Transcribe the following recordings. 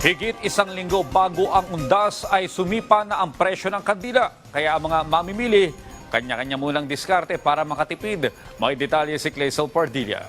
Higit isang linggo bago ang undas ay sumipa na ang presyo ng kandila. Kaya ang mga mamimili, kanya-kanya munang diskarte para makatipid. May detalye si Clazel Pardilla.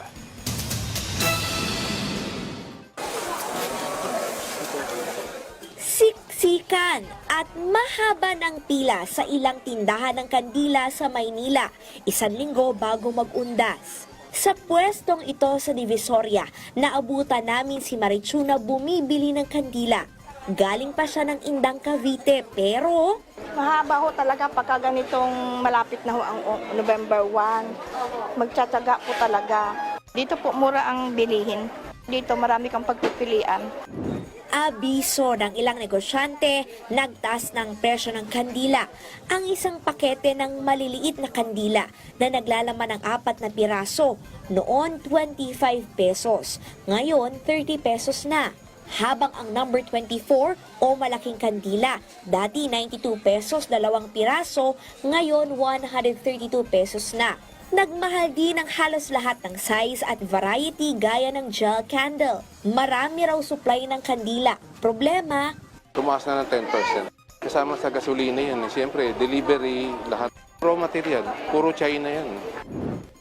Siksikan at mahaba ng pila sa ilang tindahan ng kandila sa Maynila, isang linggo bago mag-undas. Sa pwestong ito sa Divisoria, naabutan namin si Marichuna bumibili ng kandila. Galing pa siya ng Indang Cavite, pero Mahaba ho talaga pagka ganitong malapit na ho ang November 1. Magtsatsaga po talaga. Dito po mura ang bilihin. Dito marami kang pagpipilian. Abiso ng ilang negosyante, nagtaas ng presyo ng kandila. Ang isang pakete ng maliliit na kandila na naglalaman ng apat na piraso, noon 25 pesos, ngayon 30 pesos na. Habang ang number 24 o malaking kandila, dati 92 pesos dalawang piraso, ngayon 132 pesos na. Nagmahal din ang halos lahat ng size at variety gaya ng gel candle. Marami raw supply ng kandila. Problema, Tumaas na ng 10%. Kasama sa gasolina yan. eh. Siyempre, delivery, lahat. Raw material, puro China yan.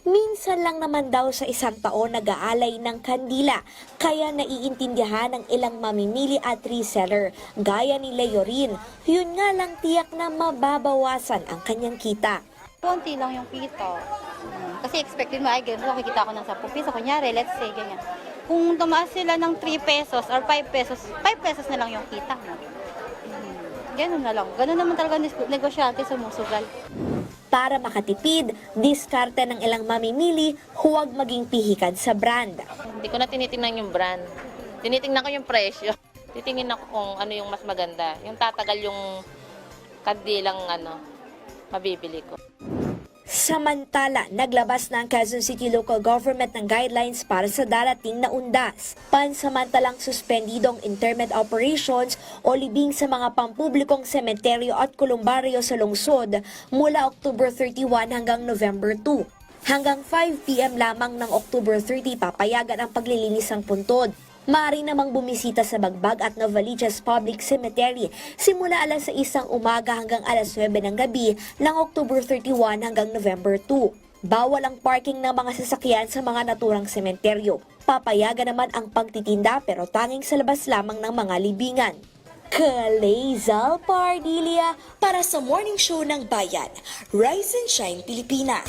minsan lang naman daw sa isang taon nag-aalay ng kandila. Kaya naiintindihan ng ilang mamimili at reseller, gaya ni Leorin. Yun nga lang tiyak na mababawasan ang kanyang kita. Konti lang yung kita. Kasi expected mo, ay, ganun, makikita ko ng 10 piso. Kunyari, let's say, ganyan. Kung tumaas sila ng 3 pesos or 5 pesos, 5 pesos na lang yung kita mo. Hmm. Ganun na lang. Ganun naman talaga nego- negosyante sumusugal. Para makatipid, diskarte ng ilang mamimili, huwag maging pihikan sa brand. Hindi ko na tinitingnan yung brand. Tinitingnan ko yung presyo. Titingin ako kung ano yung mas maganda. Yung tatagal yung kandilang ano, mabibili ko. Samantala, naglabas na ang Quezon City Local Government ng guidelines para sa darating na undas. Pansamantalang suspendido ang operations o libing sa mga pampublikong sementeryo at kolumbaryo sa lungsod mula October 31 hanggang November 2. Hanggang 5pm lamang ng October 30 papayagan ang paglilinis ng puntod. Maaari namang bumisita sa Bagbag at Novaliches Public Cemetery simula alas sa isang umaga hanggang alas 9 ng gabi ng October 31 hanggang November 2. Bawal ang parking ng mga sasakyan sa mga naturang sementeryo. Papayagan naman ang pagtitinda pero tanging sa labas lamang ng mga libingan. Kalezal Pardilia para sa Morning Show ng Bayan, Rise and Shine Pilipinas.